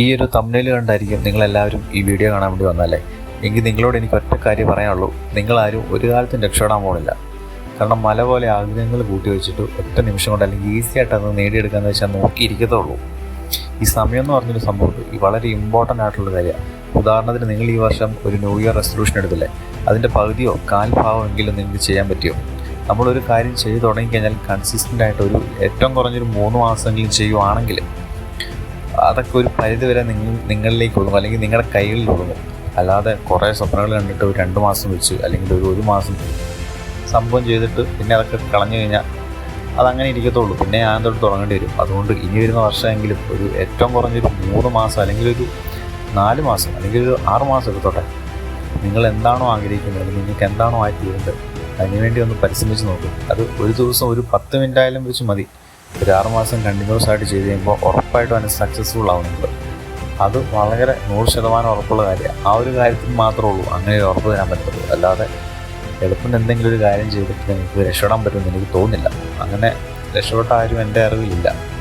ഈ ഒരു തമ്മിൽ കണ്ടായിരിക്കും നിങ്ങളെല്ലാവരും ഈ വീഡിയോ കാണാൻ വേണ്ടി വന്നല്ലേ എങ്കിൽ നിങ്ങളോട് എനിക്ക് ഒറ്റ കാര്യം പറയാനുള്ളൂ. നിങ്ങളാരും ഒരു കാലത്തും രക്ഷപ്പെടാൻ പോകുന്നില്ല കാരണം മല പോലെ ആഗ്രഹങ്ങൾ കൂട്ടി വെച്ചിട്ട് ഒറ്റ നിമിഷം കൊണ്ട് അല്ലെങ്കിൽ ഈസി ആയിട്ട് അത് നേടിയെടുക്കാന്ന് വെച്ചാൽ നോക്കിയിരിക്കത്തുള്ളൂ ഈ സമയം എന്ന് പറഞ്ഞൊരു സംഭവം ഈ വളരെ ഇമ്പോർട്ടന്റ് ആയിട്ടുള്ള കാര്യമാണ്. ഉദാഹരണത്തിന് നിങ്ങൾ ഈ വർഷം ഒരു ന്യൂ ഇയർ റെസൊല്യൂഷൻ എടുത്തില്ലേ? അതിന്റെ പകുതിയോ കാൽഭാവോ എങ്കിലും നിങ്ങൾക്ക് ചെയ്യാൻ പറ്റുമോ നമ്മളൊരു കാര്യം ചെയ്തു തുടങ്ങിക്കഴിഞ്ഞാൽ കൺസിസ്റ്റന്റ് ആയിട്ട് ഒരു ഏറ്റവും കുറഞ്ഞൊരു മൂന്ന് മാസമെങ്കിലും ചെയ്യുവാണെങ്കിൽ അതൊക്കെ ഒരു പരിധി വരെ നിങ്ങൾ നിങ്ങളിലേക്ക് ഒഴുകും അല്ലെങ്കിൽ നിങ്ങളുടെ കയ്യിൽ ഒഴുകും അല്ലാതെ കുറേ സ്വപ്നങ്ങൾ കണ്ടിട്ട് ഒരു രണ്ട് മാസം വെച്ച് അല്ലെങ്കിൽ ഒരു ഒരു മാസം സംഭവം ചെയ്തിട്ട് പിന്നെ അതൊക്കെ കളഞ്ഞു കഴിഞ്ഞാൽ അതങ്ങനെ ഇരിക്കത്തുള്ളൂ. പിന്നെ ഞാൻ തൊട്ട് തുടങ്ങേണ്ടി വരും. അതുകൊണ്ട് ഇനി വരുന്ന വർഷമെങ്കിലും ഒരു ഏറ്റവും കുറഞ്ഞൊരു മൂന്ന് മാസം അല്ലെങ്കിൽ ഒരു നാല് മാസം അല്ലെങ്കിൽ ഒരു ആറ് മാസം എടുത്തോട്ടെ. നിങ്ങൾ എന്താണോ ആഗ്രഹിക്കുന്നത് അല്ലെങ്കിൽ നിങ്ങൾക്ക് എന്താണോ ആയിട്ട് തീരേണ്ടത് അതിനുവേണ്ടി ഒന്ന് പരിശ്രമിച്ച് നോക്കും. അത് ഒരു ദിവസം ഒരു പത്ത് മിനിറ്റ് ആയാലും വെച്ച് മതി. ഒരു ആറ് മാസം കണ്ടിന്യൂസ് ആയിട്ട് ചെയ്ത് കഴിയുമ്പോൾ ഉറപ്പായിട്ടും അതിന് സക്സസ്ഫുൾ ആവുന്നുണ്ട്. അത് വളരെ നൂറ് ശതമാനം ഉറപ്പുള്ള കാര്യമാണ്. ആ ഒരു കാര്യത്തിൽ മാത്രമേ ഉള്ളൂ. അങ്ങനെ ഒരു ഉറപ്പ് തരാൻ പറ്റത്തുള്ളൂ. അല്ലാതെ എളുപ്പം എന്തെങ്കിലും ഒരു കാര്യം ചെയ്തിട്ട് നിങ്ങൾക്ക് രക്ഷപ്പെടാൻ പറ്റുമെന്ന് എനിക്ക് തോന്നുന്നില്ല. അങ്ങനെ രക്ഷപ്പെട്ട ആരും എന്റെ അറിവിലില്ല.